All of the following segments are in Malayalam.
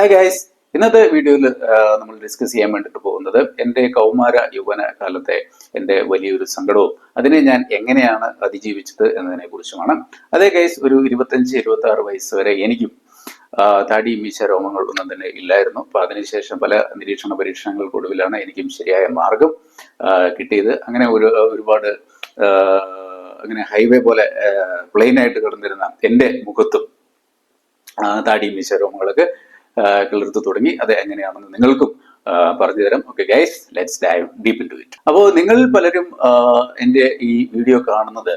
ഹായ് ഗൈസ് ഇന്നത്തെ വീഡിയോയിൽ നമ്മൾ ഡിസ്കസ് ചെയ്യാൻ വേണ്ടിയിട്ട് പോകുന്നത് എന്റെ കൗമാര യൗവന കാലത്തെ എന്റെ വലിയൊരു സങ്കടവും അതിനെ ഞാൻ എങ്ങനെയാണ് അതിജീവിച്ചത് എന്നതിനെ കുറിച്ചുമാണ്. അതേ ഗൈസ് ഒരു ഇരുപത്തഞ്ച് ഇരുപത്തി ആറ് വയസ്സ് വരെ എനിക്കും താടി മീശ രോമങ്ങൾ ഒന്നും തന്നെ ഇല്ലായിരുന്നു. അപ്പൊ അതിനുശേഷം പല നിരീക്ഷണ പരീക്ഷണങ്ങൾക്കൊടുവിലാണ് എനിക്കും ശരിയായ മാർഗം കിട്ടിയത്. അങ്ങനെ ഒരു ഒരുപാട് അങ്ങനെ ഹൈവേ പോലെ പ്ലെയിൻ ആയിട്ട് കിടന്നിരുന്ന എന്റെ മുഖത്തും താടി മീശ രോമങ്ങളൊക്കെ കിളിർത്ത് തുടങ്ങി. അത് എങ്ങനെയാണെന്ന് നിങ്ങൾക്കും പറഞ്ഞു തരാം. Okay guys let's dive deep into it അപ്പോൾ നിങ്ങൾ പലരും എന്റെ ഈ വീഡിയോ കാണുന്നത്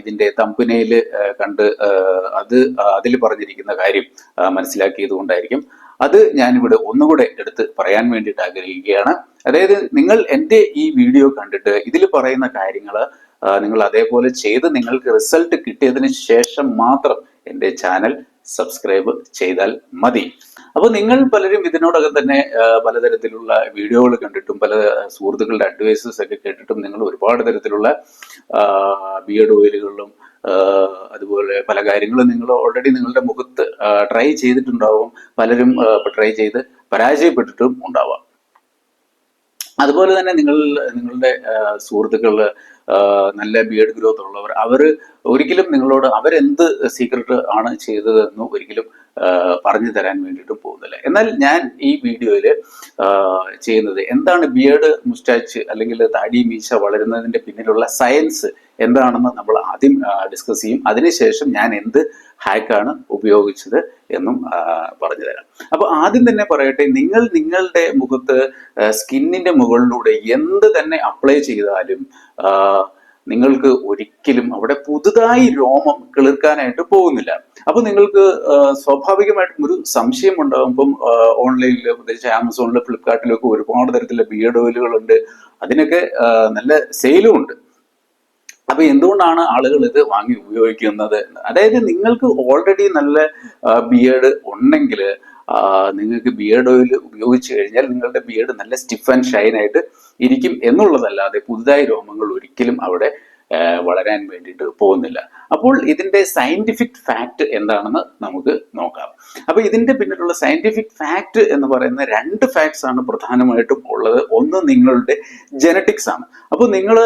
ഇതിന്റെ തമ്പനയിൽ കണ്ട് അത് അതിൽ പറഞ്ഞിരിക്കുന്ന കാര്യം മനസ്സിലാക്കിയത് കൊണ്ടായിരിക്കും. അത് ഞാനിവിടെ ഒന്നുകൂടെ എടുത്ത് പറയാൻ വേണ്ടിയിട്ട് ആഗ്രഹിക്കുകയാണ്. അതായത് നിങ്ങൾ എന്റെ ഈ വീഡിയോ കണ്ടിട്ട് ഇതിൽ പറയുന്ന കാര്യങ്ങൾ നിങ്ങൾ അതേപോലെ ചെയ്ത് നിങ്ങൾക്ക് റിസൾട്ട് കിട്ടിയതിന് ശേഷം മാത്രം എന്റെ ചാനൽ സബ്സ്ക്രൈബ് ചെയ്താൽ മതി. അപ്പോൾ നിങ്ങൾ പലരും ഇതിനോടകം തന്നെ പലതരത്തിലുള്ള വീഡിയോകൾ കണ്ടിട്ടും പല സുഹൃത്തുക്കളുടെ അഡ്വൈസസ് ഒക്കെ കേട്ടിട്ടും നിങ്ങൾ ഒരുപാട് തരത്തിലുള്ള ബിയർഡ് ഓയിലുകളിലും അതുപോലെ പല കാര്യങ്ങളും നിങ്ങൾ ഓൾറെഡി നിങ്ങളുടെ മുഖത്ത് ട്രൈ ചെയ്തിട്ടുണ്ടാവും. പലരും ട്രൈ ചെയ്ത് പരാജയപ്പെട്ടിട്ടും ഉണ്ടാവാം. അതുപോലെ തന്നെ നിങ്ങൾ നിങ്ങളുടെ സുഹൃത്തുക്കൾ നല്ല ബിയർഡ് ഗ്രോത്ത് ഉള്ളവർ അവർ ഒരിക്കലും നിങ്ങളോട് അവരെന്ത് സീക്രട്ട് ആണ് ചെയ്തതെന്ന് ഒരിക്കലും പറഞ്ഞു തരാൻ വേണ്ടിയിട്ട് പോകുന്നില്ല. എന്നാൽ ഞാൻ ഈ വീഡിയോയിൽ ചെയ്യുന്നത് എന്താണ് ബിയേഡ് മുസ്റ്റാച്ച് അല്ലെങ്കിൽ താടി മീശ വളരുന്നതിന്റെ പിന്നിലുള്ള സയൻസ് എന്താണെന്ന് നമ്മൾ ആദ്യം ഡിസ്കസ് ചെയ്യും. അതിനുശേഷം ഞാൻ എന്ത് ഹാക്കാണ് ഉപയോഗിച്ചത് എന്നും പറഞ്ഞു തരാം. അപ്പൊ ആദ്യം തന്നെ പറയട്ടെ നിങ്ങൾ നിങ്ങളുടെ മുഖത്ത് സ്കിന്നിന്റെ മുകളിലൂടെ എന്ത് തന്നെ അപ്ലൈ ചെയ്താലും നിങ്ങൾക്ക് ഒരിക്കലും അവിടെ പുതുതായി രോമം കിളിർക്കാനായിട്ട് പോകുന്നില്ല. അപ്പൊ നിങ്ങൾക്ക് സ്വാഭാവികമായിട്ടും ഒരു സംശയം ഉണ്ടാകും ഇപ്പം ഓൺലൈനിൽ പ്രത്യേകിച്ച് ആമസോണിലും ഫ്ലിപ്കാർട്ടിലും ഒക്കെ ഒരുപാട് തരത്തിലുള്ള ബിയർഡ് ഓയിലുകളുണ്ട്. അതിനൊക്കെ നല്ല സെയിലും ഉണ്ട് അപ്പൊ എന്തുകൊണ്ടാണ് ആളുകൾ ഇത് വാങ്ങി ഉപയോഗിക്കുന്നത്? അതായത് നിങ്ങൾക്ക് ഓൾറെഡി നല്ല ബിയേഡ് ഉണ്ടെങ്കിൽ നിങ്ങൾക്ക് ബിയേഡ് ഓയിൽ ഉപയോഗിച്ച് കഴിഞ്ഞാൽ നിങ്ങളുടെ ബിയേഡ് നല്ല സ്റ്റിഫ് ആൻഡ് ഷൈൻ ആയിട്ട് ഇരിക്കും എന്നുള്ളതല്ലാതെ പുതുതായി രോമങ്ങൾ ഒരിക്കലും അവിടെ വളരാൻ വേണ്ടിയിട്ട് പോകുന്നില്ല. അപ്പോൾ ഇതിന്റെ സയന്റിഫിക് ഫാക്റ്റ് എന്താണെന്ന് നമുക്ക് നോക്കാം. അപ്പോൾ ഇതിന്റെ പിന്നിലുള്ള സയന്റിഫിക് ഫാക്റ്റ് എന്ന് പറയുന്ന രണ്ട് ഫാക്ട്സ് ആണ് പ്രധാനമായിട്ടും ഉള്ളത്. ഒന്ന് നിങ്ങളുടെ ജനറ്റിക്സ് ആണ്. അപ്പോൾ നിങ്ങൾ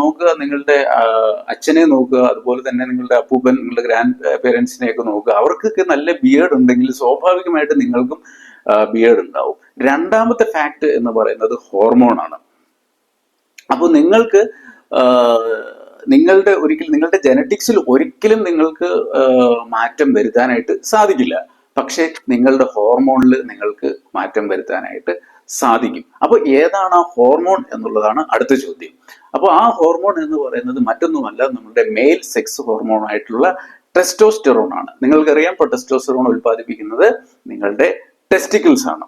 നോക്കുക നിങ്ങളുടെ അച്ഛനെ നോക്കുക അതുപോലെ തന്നെ നിങ്ങളുടെ അപ്പൂപ്പൻ നിങ്ങളുടെ ഗ്രാൻഡ് പേരൻസിനെ ഒക്കെ നോക്കുക. അവർക്കൊക്കെ നല്ല ബിയേഡ് ഉണ്ടെങ്കിൽ സ്വാഭാവികമായിട്ട് നിങ്ങൾക്കും ബിയേഡ് ഉണ്ടാവും. രണ്ടാമത്തെ ഫാക്ട് എന്ന് പറയുന്നത് ഹോർമോൺ ആണ്. അപ്പോൾ നിങ്ങൾക്ക് നിങ്ങളുടെ ഒരിക്കലും നിങ്ങളുടെ ജനറ്റിക്സിൽ ഒരിക്കലും നിങ്ങൾക്ക് മാറ്റം വരുത്താനായിട്ട് സാധിക്കില്ല. പക്ഷേ നിങ്ങളുടെ ഹോർമോണിൽ നിങ്ങൾക്ക് മാറ്റം വരുത്താനായിട്ട് സാധിക്കും. അപ്പോൾ ഏതാണ് ആ ഹോർമോൺ എന്നുള്ളതാണ് അടുത്ത ചോദ്യം. അപ്പോൾ ആ ഹോർമോൺ എന്ന് പറയുന്നത് മറ്റൊന്നുമല്ല നമ്മുടെ മെയിൽ സെക്സ് ഹോർമോൺ ആയിട്ടുള്ള ടെസ്റ്റോസ്റ്റെറോൺ ആണ്. നിങ്ങൾക്കറിയാം ഇപ്പോൾ ടെസ്റ്റോസ്റ്റെറോൺ ഉൽപ്പാദിപ്പിക്കുന്നത് നിങ്ങളുടെ ടെസ്റ്റിക്കിൾസ് ആണ്.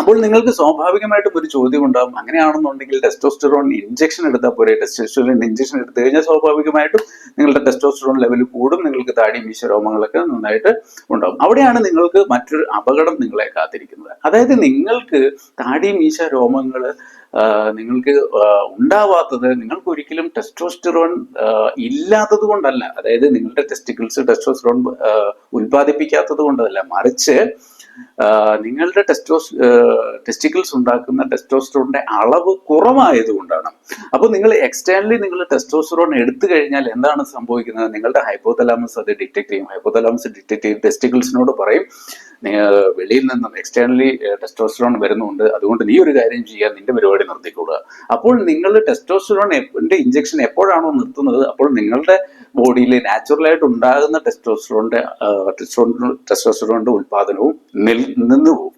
അപ്പോൾ നിങ്ങൾക്ക് സ്വാഭാവികമായിട്ടും ഒരു ചോദ്യം ഉണ്ടാകും അങ്ങനെയാണെന്നുണ്ടെങ്കിൽ ടെസ്റ്റോസ്റ്ററോൺ ഇഞ്ചക്ഷൻ എടുത്താൽ പോരെ? ടെസ്റ്റോസ്റ്ററോൺ ഇഞ്ചക്ഷൻ എടുത്തു കഴിഞ്ഞാൽ സ്വാഭാവികമായിട്ടും നിങ്ങളുടെ ടെസ്റ്റോസ്റ്ററോൺ ലെവൽ കൂടും. നിങ്ങൾക്ക് താടി മീശ രോമങ്ങളൊക്കെ നന്നായിട്ട് ഉണ്ടാകും അവിടെയാണ് നിങ്ങൾക്ക് മറ്റൊരു അപകടം നിങ്ങളെ കാത്തിരിക്കുന്നത്. അതായത് നിങ്ങൾക്ക് താടി മീശ രോമങ്ങൾ നിങ്ങൾക്ക് ഉണ്ടാവാത്തത് നിങ്ങൾക്ക് ഒരിക്കലും ടെസ്റ്റോസ്റ്ററോൺ ഇല്ലാത്തത് കൊണ്ടല്ല. അതായത് നിങ്ങളുടെ ടെസ്റ്റിക്കിൾസ് ടെസ്റ്റോസ്റ്ററോൺ ഉൽപ്പാദിപ്പിക്കാത്തത് കൊണ്ടല്ല. മറിച്ച് നിങ്ങളുടെ ടെസ്റ്റോസ് ടെസ്റ്റിക്കിൾസ് ഉണ്ടാക്കുന്ന ടെസ്റ്റോസ്റ്ററോണിന്റെ അളവ് കുറവായതുകൊണ്ടാണ്. അപ്പോൾ നിങ്ങൾ എക്സ്റ്റേണലി നിങ്ങൾ ടെസ്റ്റോസ്റ്ററോൺ എടുത്തു കഴിഞ്ഞാൽ എന്താണ് സംഭവിക്കുന്നത്? നിങ്ങളുടെ ഹൈപ്പോതലാമസ് അത് ഡിറ്റക്ട് ചെയ്യും. ഹൈപ്പോതലാമസ് ഡിറ്റക്ട് ചെയ്ത് ടെസ്റ്റിക്കിൾസിനോട് പറയും വെളിയിൽ നിന്നും എക്സ്റ്റേണലി ടെസ്റ്റോസ്റ്ററോൺ വരുന്നുണ്ട്. അതുകൊണ്ട് നീ ഒരു കാര്യം ചെയ്യാൻ നിന്റെ പരിപാടി നിർത്തിക്കൊള്ളുക അപ്പോൾ നിങ്ങൾ ടെസ്റ്റോസ്റ്ററോൺ ഇഞ്ചക്ഷൻ എപ്പോഴാണോ നിർത്തുന്നത്? അപ്പോൾ നിങ്ങളുടെ ബോഡിയിൽ നാച്ചുറലായിട്ട് ഉണ്ടാകുന്ന ടെസ്റ്റോസ്റ്ററോണിന്റെ ടെസ്റ്റോസ്റ്ററോണിന്റെ ഉൽപാദനവും നിൽ- നിന്നു പോകും.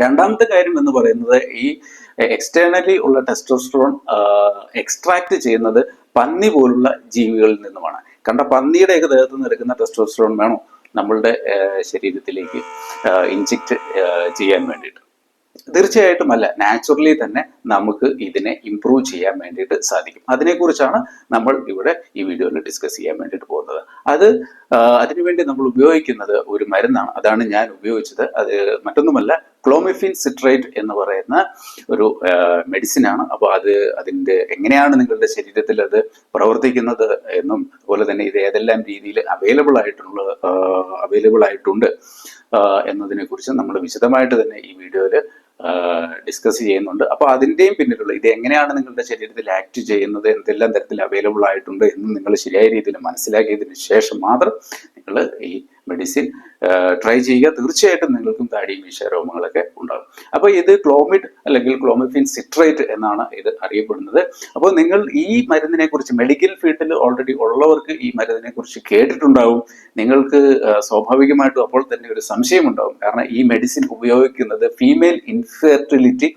രണ്ടാമത്തെ കാര്യം എന്ന് പറയുന്നത് ഈ എക്സ്റ്റേണലി ഉള്ള ടെസ്റ്റോസ്ട്രോൺ എക്സ്ട്രാക്ട് ചെയ്യുന്നത് പന്നി പോലുള്ള ജീവികളിൽ നിന്നുമാണ്. കണ്ട പന്നിയുടെയൊക്കെ ദേഹത്ത് നിന്ന് എടുക്കുന്ന ടെസ്റ്റോസ്ട്രോൺ വേണോ? നമ്മളുടെ ശരീരത്തിലേക്ക് ഇൻജെക്ട് ചെയ്യാൻ വേണ്ടിയിട്ട്. തീർച്ചയായിട്ടും അല്ല. നാച്ചുറലി തന്നെ നമുക്ക് ഇതിനെ ഇംപ്രൂവ് ചെയ്യാൻ വേണ്ടിയിട്ട് സാധിക്കും. അതിനെക്കുറിച്ചാണ് നമ്മൾ ഇവിടെ ഈ വീഡിയോയിൽ ഡിസ്കസ് ചെയ്യാൻ വേണ്ടിയിട്ട് പോകുന്നത്. അത് അതിനുവേണ്ടി നമ്മൾ ഉപയോഗിക്കുന്നത് ഒരു മരുന്നാണ്. അതാണ് ഞാൻ ഉപയോഗിച്ചത്. അത് മറ്റൊന്നുമല്ല ക്ലോമിഫിൻ സിട്രേറ്റ് എന്ന് പറയുന്ന ഒരു മെഡിസിൻ ആണ്. അപ്പോൾ അത് അതിന്റെ എങ്ങനെയാണ് നിങ്ങളുടെ ശരീരത്തിൽ അത് പ്രവർത്തിക്കുന്നത് എന്നും അതുപോലെ തന്നെ ഇത് ഏതെല്ലാം രീതിയിൽ അവൈലബിൾ ആയിട്ടുള്ള അവൈലബിൾ ആയിട്ടുണ്ട് എന്നതിനെ കുറിച്ച് നമ്മൾ വിശദമായിട്ട് തന്നെ ഈ വീഡിയോയിൽ ഡിസ്കസ് ചെയ്യുന്നുണ്ട്. അപ്പോൾ അതിന്റെയും പിന്നിലുള്ള ഇത് എങ്ങനെയാണ് നിങ്ങളുടെ ശരീരത്തിൽ ആക്ട് ചെയ്യുന്നത് എന്തെല്ലാം തരത്തിൽ അവൈലബിൾ ആയിട്ടുണ്ട് എന്ന് നിങ്ങൾ ശരിയായ രീതിയിൽ മനസ്സിലാക്കിയതിന് ശേഷം മാത്രം നിങ്ങൾ ഈ മെഡിസിൻ ട്രൈ ചെയ്യുക. തീർച്ചയായിട്ടും നിങ്ങൾക്കും താടി മീശ രോഗങ്ങളൊക്കെ ഉണ്ടാകും. അപ്പോൾ ഇത് ക്ലോമിഡ് അല്ലെങ്കിൽ ക്ലോമിഫിൻ സിട്രേറ്റ് എന്നാണ് ഇത് അറിയപ്പെടുന്നത്. അപ്പോൾ നിങ്ങൾ ഈ മരുന്നിനെ കുറിച്ച് മെഡിക്കൽ ഫീൽഡിൽ ഓൾറെഡി ഉള്ളവർക്ക് ഈ മരുന്നിനെ കുറിച്ച് കേട്ടിട്ടുണ്ടാവും. നിങ്ങൾക്ക് സ്വാഭാവികമായിട്ടും അപ്പോൾ തന്നെ ഒരു സംശയമുണ്ടാവും. കാരണം ഈ മെഡിസിൻ ഉപയോഗിക്കുന്നത് ഫീമെയിൽ ഇൻഫെർട്ടിലിറ്റി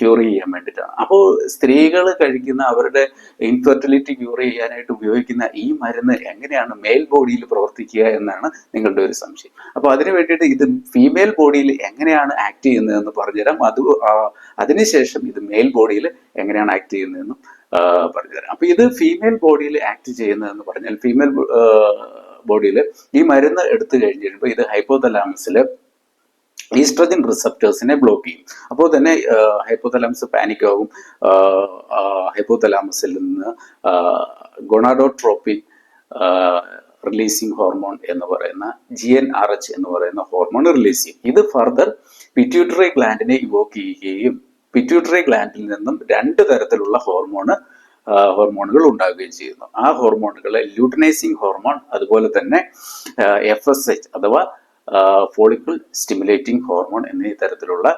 ക്യൂർ ചെയ്യാൻ വേണ്ടിയിട്ടാണ്. അപ്പോൾ സ്ത്രീകൾ കഴിക്കുന്ന അവരുടെ ഇൻഫെർട്ടിലിറ്റി ക്യൂർ ചെയ്യാനായിട്ട് ഉപയോഗിക്കുന്ന ഈ മരുന്ന് എങ്ങനെയാണ് മെയിൽ ബോഡിയിൽ പ്രവർത്തിക്കുക എന്നാണ് നിങ്ങളുടെ ഒരു സംശയം. അപ്പോൾ അതിന് വേണ്ടിയിട്ട് ഇത് ഫീമെയിൽ ബോഡിയിൽ എങ്ങനെയാണ് ആക്ട് ചെയ്യുന്നതെന്ന് പറഞ്ഞുതരാം. അത് അതിനുശേഷം ഇത് മെയിൽ ബോഡിയിൽ എങ്ങനെയാണ് ആക്ട് ചെയ്യുന്നതെന്നും പറഞ്ഞുതരാം. അപ്പോൾ ഇത് ഫീമെയിൽ ബോഡിയിൽ ആക്ട് ചെയ്യുന്നതെന്ന് പറഞ്ഞാൽ ഫീമെയിൽ ബോഡിയിൽ ഈ മരുന്ന് എടുത്തു കഴിഞ്ഞ് കഴിയുമ്പോൾ ഇത് ഹൈപ്പോതലാമസിൽ ഈസ്ട്രജൻ റിസപ്റ്റേഴ്സിനെ ബ്ലോക്ക് ചെയ്യും. അപ്പോൾ തന്നെ ഹൈപ്പോതലാമസ് പാനിക് ആകും ഹൈപ്പോതലാമസിൽ നിന്ന് ഗൊണാഡോട്രോപ്പിൻ റിലീസിങ് ഹോർമോൺ എന്ന് പറയുന്ന ജി എൻ ആർ എച്ച് എന്ന് പറയുന്ന ഹോർമോൺ റിലീസ് ചെയ്യും. ഇത് ഫർദർ പിറ്റ്യൂട്ടറി ഗ്ലാൻഡിനെ ഇവോക്ക് ചെയ്യുകയും പിറ്റ്യൂട്ടറി ഗ്ലാൻഡിൽ നിന്നും രണ്ട് തരത്തിലുള്ള ഹോർമോണ് ഹോർമോണുകൾ ഉണ്ടാവുകയും ചെയ്യുന്നു. ആ ഹോർമോണുകൾ ലൂട്ടനൈസിങ് ഹോർമോൺ അതുപോലെ തന്നെ എഫ് എസ് എച്ച് അഥവാ ഫോളിക്കിൾ സ്റ്റിമുലേറ്റിംഗ് ഹോർമോൺ എന്നീ തരത്തിലുള്ള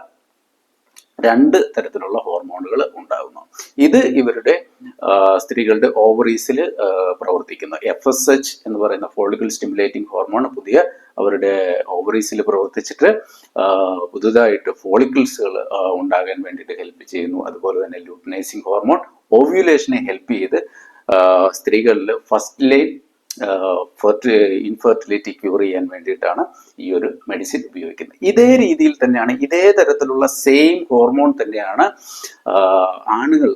രണ്ട് തരത്തിലുള്ള ഹോർമോണുകൾ ഉണ്ടാകുന്നു ഇത് ഇവരുടെ സ്ത്രീകളുടെ ഓവറീസിൽ പ്രവർത്തിക്കുന്നു. എഫ് എസ് എച്ച് എന്ന് പറയുന്ന ഫോളിക്കിൾ സ്റ്റിമുലേറ്റിംഗ് ഹോർമോൺ പുതിയ അവരുടെ ഓവറീസിൽ പ്രവർത്തിച്ചിട്ട് പുതുതായിട്ട് ഫോളിക്കിൾസുകൾ ഉണ്ടാകാൻ വേണ്ടിയിട്ട് ഹെൽപ്പ് ചെയ്യുന്നു. അതുപോലെ തന്നെ ലൂട്ടനൈസിങ് ഹോർമോൺ ഓവ്യുലേഷനെ ഹെൽപ്പ് ചെയ്ത് സ്ത്രീകളിൽ ഫസ്റ്റ് ലൈൻ ഇൻഫെർട്ടിലിറ്റി ക്യൂർ ചെയ്യാൻ വേണ്ടിയിട്ടാണ് ഈ ഒരു മെഡിസിൻ ഉപയോഗിക്കുന്നത്. ഇതേ രീതിയിൽ തന്നെയാണ് ഇതേ തരത്തിലുള്ള സെയിം ഹോർമോൺ തന്നെയാണ് ആണുങ്ങൾ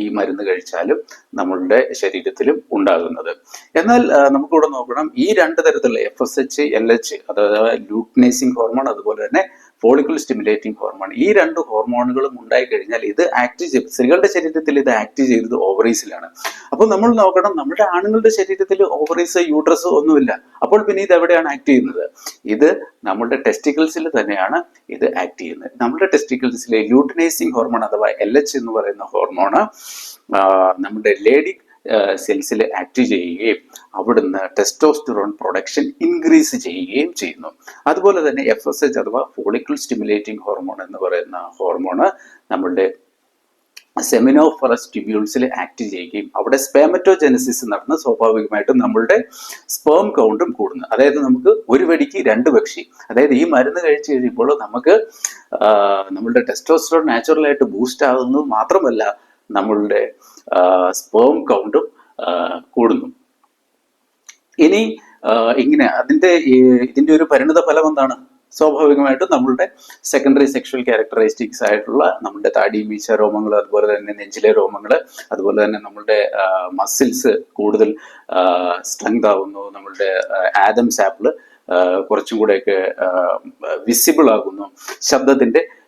ഈ മരുന്ന് കഴിച്ചാലും നമ്മളുടെ ശരീരത്തിലും ഉണ്ടാകുന്നത്. എന്നാൽ നമുക്കിവിടെ നോക്കണം ഈ രണ്ട് തരത്തിലുള്ള F S H L H അതായത് ലൂട്ട്നേസിങ് ഹോർമോൺ അതുപോലെ തന്നെ ഫോളിക്കിൾ സ്റ്റിമുലേറ്റിംഗ് ഹോർമോൺ ഈ രണ്ട് ഹോർമോണുകളും ഉണ്ടായി കഴിഞ്ഞാൽ ഇത് ആക്ട് ചെയ്യും സ്ത്രീകളുടെ ശരീരത്തിൽ ഇത് ആക്ട് ചെയ്തത് ഓവറീസിലാണ് അപ്പോൾ നമ്മൾ നോക്കണം നമ്മുടെ ആണുങ്ങളുടെ ശരീരത്തിൽ ഓവറീസ് യൂട്രസ് ഒന്നുമില്ല. അപ്പോൾ പിന്നെ ഇത് എവിടെയാണ് ആക്ട് ചെയ്യുന്നത്? ഇത് നമ്മുടെ ടെസ്റ്റിക്കിൾസിൽ തന്നെയാണ് ഇത് ആക്ട് ചെയ്യുന്നത്. നമ്മുടെ ടെസ്റ്റിക്കിൾസിലെ ലൂട്ടിനൈസിങ് ഹോർമോൺ അഥവാ എൽ എച്ച് എന്ന് പറയുന്ന ഹോർമോണ് നമ്മുടെ ലേഡി സെൽസിൽ ആക്ട് ചെയ്യുകയും അവിടുന്ന് ടെസ്റ്റോസ്റ്റിറോൺ പ്രൊഡക്ഷൻ ഇൻക്രീസ് ചെയ്യുകയും ചെയ്യുന്നു. അതുപോലെ തന്നെ എഫ് എസ് എച്ച് അഥവാ ഫോളിക്കിൾ സ്റ്റിമുലേറ്റിംഗ് ഹോർമോൺ എന്ന് പറയുന്ന ഹോർമോണ് നമ്മളുടെ സെമിനോഫറസ് ട്യൂബ്യൂൾസിൽ ആക്ട് ചെയ്യുകയും അവിടെ സ്പേമറ്റോജെനസിസ് നടന്ന് സ്വാഭാവികമായിട്ടും നമ്മളുടെ സ്പേം കൗണ്ടും കൂടുന്നു. അതായത് നമുക്ക് ഒരു വെടിക്ക് രണ്ട് പക്ഷി. അതായത് ഈ മരുന്ന് കഴിച്ചു കഴിയുമ്പോൾ നമുക്ക് നമ്മളുടെ ടെസ്റ്റോസ്റ്ററോൺ നാച്ചുറലായിട്ട് ബൂസ്റ്റ് ആകുന്നത് മാത്രമല്ല നമ്മളുടെ സ്പേം കൗണ്ടും കൂടുന്നു. ഇനി ഇങ്ങനെ അതിന്റെ ഇതിന്റെ ഒരു പരിണിത ഫലം എന്താണ്? സ്വാഭാവികമായിട്ടും നമ്മളുടെ സെക്കൻഡറി സെക്ഷൽ ക്യാരക്ടറിസ്റ്റിക്സ് ആയിട്ടുള്ള നമ്മുടെ താടി മീശ രോമങ്ങൾ അതുപോലെ തന്നെ നെഞ്ചിലെ രോമങ്ങൾ അതുപോലെ തന്നെ നമ്മളുടെ മസിൽസ് കൂടുതൽ സ്ട്രെങ്ത് ആവുന്നു നമ്മളുടെ ആദംസ് ആപ്പിൾ കുറച്ചും കൂടെയൊക്കെ വിസിബിൾ ആകുന്നു. ശബ്ദത്തിന്റെ ആ,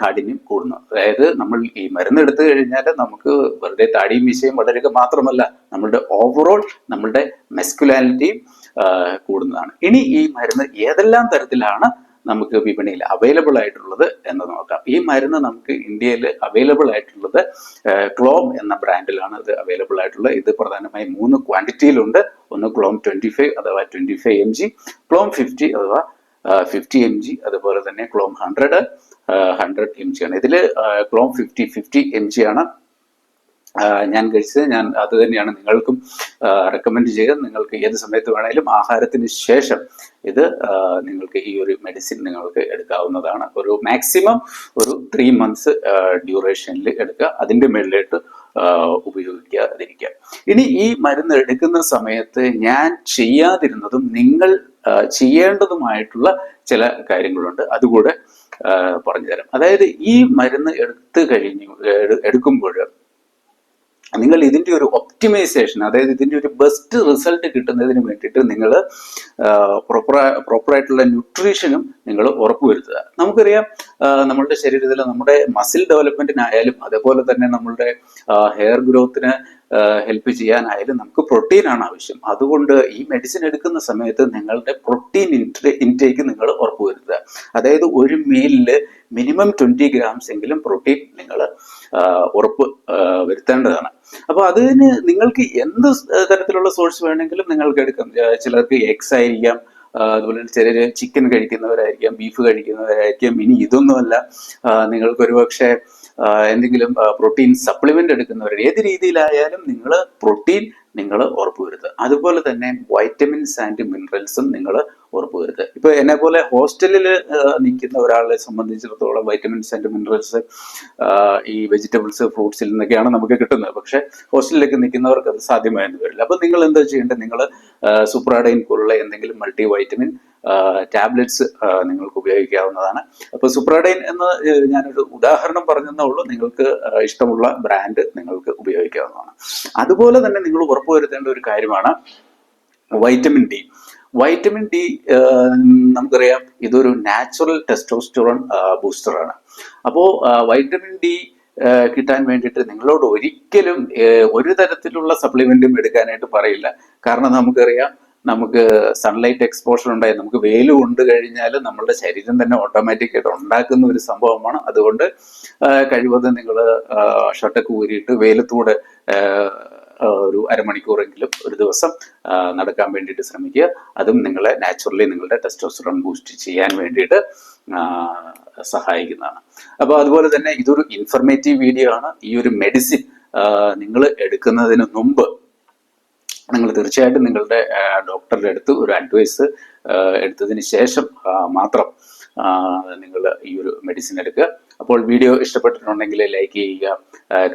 കാഠിന്യം കൂടുന്നു. അതായത് നമ്മൾ ഈ മരുന്ന് എടുത്തു കഴിഞ്ഞാൽ നമുക്ക് വെറുതെ താടിയും മീശയും വളരുക മാത്രമല്ല നമ്മളുടെ ഓവറോൾ നമ്മളുടെ മെസ്കുലാലിറ്റിയും കൂടുന്നതാണ്. ഇനി ഈ മരുന്ന് ഏതെല്ലാം തരത്തിലാണ് നമുക്ക് വിപണിയിൽ അവൈലബിൾ ആയിട്ടുള്ളത് എന്ന് നോക്കാം. ഈ മരുന്ന് നമുക്ക് ഇന്ത്യയിൽ അവൈലബിൾ ആയിട്ടുള്ളത് ക്ലോം എന്ന ബ്രാൻഡിലാണ് ഇത് അവൈലബിൾ ആയിട്ടുള്ളത്. ഇത് പ്രധാനമായും മൂന്ന് ക്വാണ്ടിറ്റിയിലുണ്ട് ഒന്ന് ക്ലോം ട്വന്റി ഫൈവ് അഥവാ twenty five M G clom fifty അഥവാ ഫിഫ്റ്റി എം ജി അതുപോലെ തന്നെ clom hundred hundred M G ആണ്. ഇതിൽ clom fifty fifty M G ആണ്. ഞാൻ കഴിച്ചത്. ഞാൻ അത് തന്നെയാണ് നിങ്ങൾക്കും റെക്കമെൻഡ് ചെയ്യുക. നിങ്ങൾക്ക് ഏത് സമയത്ത് വേണേലും ആഹാരത്തിന് ശേഷം ഇത് നിങ്ങൾക്ക് ഈ ഒരു മെഡിസിൻ നിങ്ങൾക്ക് എടുക്കാവുന്നതാണ്. ഒരു മാക്സിമം ഒരു ത്രീ മന്ത്സ് ഡ്യൂറേഷനിൽ എടുക്കുക. അതിന്റെ ആ, ഉപയോഗിക്കാതിരിക്കുക ഇനി ഈ മരുന്ന് എടുക്കുന്ന സമയത്ത് ഞാൻ ചെയ്യാതിരുന്നതും നിങ്ങൾ ചെയ്യേണ്ടതുമായിട്ടുള്ള ചില കാര്യങ്ങളുണ്ട്. അതുകൂടെ ആ, പറഞ്ഞുതരാം. അതായത് ഈ മരുന്ന് എടുത്തു കഴിഞ്ഞു എടുക്കുമ്പോൾ നിങ്ങൾ ഇതിന്റെ ഒരു ഒപ്റ്റിമൈസേഷൻ അതായത് ഇതിന്റെ ഒരു ബെസ്റ്റ് റിസൾട്ട് കിട്ടുന്നതിന് വേണ്ടിയിട്ട് നിങ്ങൾ പ്രോപ്പറായി പ്രോപ്പറായിട്ടുള്ള ന്യൂട്രീഷനും നിങ്ങൾ ഉറപ്പുവരുത്തുക. നമുക്കറിയാം നമ്മളുടെ ശരീരത്തിൽ നമ്മുടെ മസിൽ ഡെവലപ്മെന്റിനായാലും അതേപോലെ തന്നെ നമ്മളുടെ ഹെയർ ഗ്രോത്തിന് ഹെൽപ്പ് ചെയ്യാനായാലും നമുക്ക് പ്രോട്ടീനാണ് ആവശ്യം. അതുകൊണ്ട് ഈ മെഡിസിൻ എടുക്കുന്ന സമയത്ത് നിങ്ങളുടെ പ്രോട്ടീൻ ഇൻടേക്ക് നിങ്ങൾ ഉറപ്പുവരുത്തുക. അതായത് ഒരു മീലിൽ മിനിമം ട്വന്റി ഗ്രാംസ് എങ്കിലും പ്രോട്ടീൻ നിങ്ങൾ ഉറപ്പ് വരുത്തേണ്ടതാണ്. അപ്പൊ അതിന് നിങ്ങൾക്ക് എന്ത് തരത്തിലുള്ള സോഴ്സ് വേണമെങ്കിലും നിങ്ങൾക്ക് എടുക്കാം. ചിലർക്ക് എഗ്സ് ആയിരിക്കാം അതുപോലെ തന്നെ ചിലര് ചിക്കൻ കഴിക്കുന്നവരായിരിക്കാം ബീഫ് കഴിക്കുന്നവരായിരിക്കാം. ഇനി ഇതൊന്നുമല്ല. നിങ്ങൾക്ക് ഒരുപക്ഷെ എന്തെങ്കിലും പ്രോട്ടീൻ സപ്ലിമെന്റ് എടുക്കുന്നവർ ഏത് രീതിയിലായാലും നിങ്ങൾ പ്രോട്ടീൻ നിങ്ങൾ ഉറപ്പുവരുത്തുക. അതുപോലെ തന്നെ വൈറ്റമിൻസ് ആൻഡ് മിനറൽസും നിങ്ങൾ ഉറപ്പുവരുത്തുക. ഇപ്പൊ എന്നെ പോലെ ഹോസ്റ്റലിൽ നിൽക്കുന്ന ഒരാളെ സംബന്ധിച്ചിടത്തോളം വൈറ്റമിൻസ് ആൻഡ് മിനറൽസ് ഈ വെജിറ്റബിൾസ് ഫ്രൂട്ട്സിൽ നിന്നൊക്കെയാണ് നമുക്ക് കിട്ടുന്നത്. പക്ഷെ ഹോസ്റ്റലിലേക്ക് നിൽക്കുന്നവർക്ക് അത് സാധ്യമായെന്ന് വരില്ല. അപ്പൊ നിങ്ങൾ എന്താ ചെയ്യേണ്ടത്? നിങ്ങൾ സൂപ്രാഡൈൻ പോലുള്ള എന്തെങ്കിലും മൾട്ടി വൈറ്റമിൻ ടാബ്ലറ്റ്സ് നിങ്ങൾക്ക് ഉപയോഗിക്കാവുന്നതാണ്. അപ്പൊ സുപ്രാഡൈൻ എന്ന് ഞാനൊരു ഉദാഹരണം പറഞ്ഞതേ ഉള്ളൂ. നിങ്ങൾക്ക് ഇഷ്ടമുള്ള ബ്രാൻഡ് നിങ്ങൾക്ക് ഉപയോഗിക്കാവുന്നതാണ്. അതുപോലെ തന്നെ നിങ്ങൾ ഉറപ്പുവരുത്തേണ്ട ഒരു കാര്യമാണ് വൈറ്റമിൻ ഡി വൈറ്റമിൻ ഡി നമുക്കറിയാം ഇതൊരു നാച്ചുറൽ ടെസ്റ്റോസ്റ്ററോൺ ബൂസ്റ്ററാണ് അപ്പോൾ വൈറ്റമിൻ ഡി കിട്ടാൻ വേണ്ടിയിട്ട് നിങ്ങളോട് ഒരിക്കലും ഒരു തരത്തിലുള്ള സപ്ലിമെന്റും എടുക്കാനായിട്ട് പറയില്ല. കാരണം നമുക്കറിയാം നമുക്ക് സൺലൈറ്റ് എക്സ്പോഷർ ഉണ്ടായി നമുക്ക് വെയിൽ കൊണ്ട് കഴിഞ്ഞാൽ നമ്മളുടെ ശരീരം തന്നെ ഓട്ടോമാറ്റിക് ആയിട്ട് ഉണ്ടാക്കുന്ന ഒരു സംഭവമാണ്. അതുകൊണ്ട് കഴിവതും നിങ്ങൾ ഷർട്ടൊക്കെ ഊരിയിട്ട് വെയിലത്തൂടെ ഒരു അരമണിക്കൂറെങ്കിലും ഒരു ദിവസം നടക്കാൻ വേണ്ടിയിട്ട് ശ്രമിക്കുക. അതും നിങ്ങളെ നാച്ചുറലി നിങ്ങളുടെ ടെസ്റ്റോസ്റ്ററോൺ ബൂസ്റ്റ് ചെയ്യാൻ വേണ്ടിയിട്ട് സഹായിക്കുന്നതാണ്. അപ്പോൾ അതുപോലെ തന്നെ ഇതൊരു ഇൻഫർമേറ്റീവ് വീഡിയോ ആണ്. ഈ ഒരു മെഡിസിൻ നിങ്ങൾ എടുക്കുന്നതിന് മുമ്പ് നിങ്ങൾ തീർച്ചയായിട്ടും നിങ്ങളുടെ ഡോക്ടറുടെ അടുത്ത് ഒരു അഡ്വൈസ് എടുത്തതിന് ശേഷം മാത്രം നിങ്ങൾ ഈ ഒരു മെഡിസിൻ എടുക്കുക. അപ്പോൾ വീഡിയോ ഇഷ്ടപ്പെട്ടിട്ടുണ്ടെങ്കിൽ ലൈക്ക് ചെയ്യുക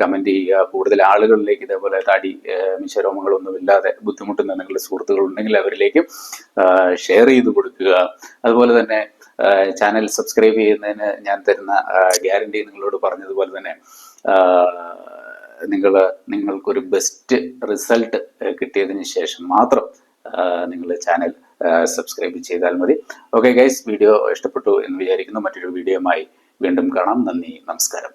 കമന്റ് ചെയ്യുക. കൂടുതൽ ആളുകളിലേക്ക് ഇതേപോലെ താടി ആ, മിശരോമങ്ങളൊന്നും ഇല്ലാതെ ബുദ്ധിമുട്ടുന്ന നിങ്ങളുടെ സുഹൃത്തുക്കൾ ഉണ്ടെങ്കിൽ അവരിലേക്കും ഷെയർ ചെയ്ത് കൊടുക്കുക. അതുപോലെ തന്നെ ചാനൽ സബ്സ്ക്രൈബ് ചെയ്യുന്നതിന് ഞാൻ തരുന്ന ഗ്യാരണ്ടി നിങ്ങളോട് പറഞ്ഞതുപോലെ തന്നെ നിങ്ങൾ നിങ്ങൾക്കൊരു ബെസ്റ്റ് റിസൾട്ട് കിട്ടിയതിന് ശേഷം മാത്രം നിങ്ങൾ ചാനൽ സബ്സ്ക്രൈബ് ചെയ്താൽ മതി. ഓക്കെ ഗൈസ് വീഡിയോ ഇഷ്ടപ്പെട്ടു എന്ന് വിചാരിക്കുന്നു. മറ്റൊരു വീഡിയോയുമായി വീണ്ടും കാണാം. നന്ദി നമസ്കാരം.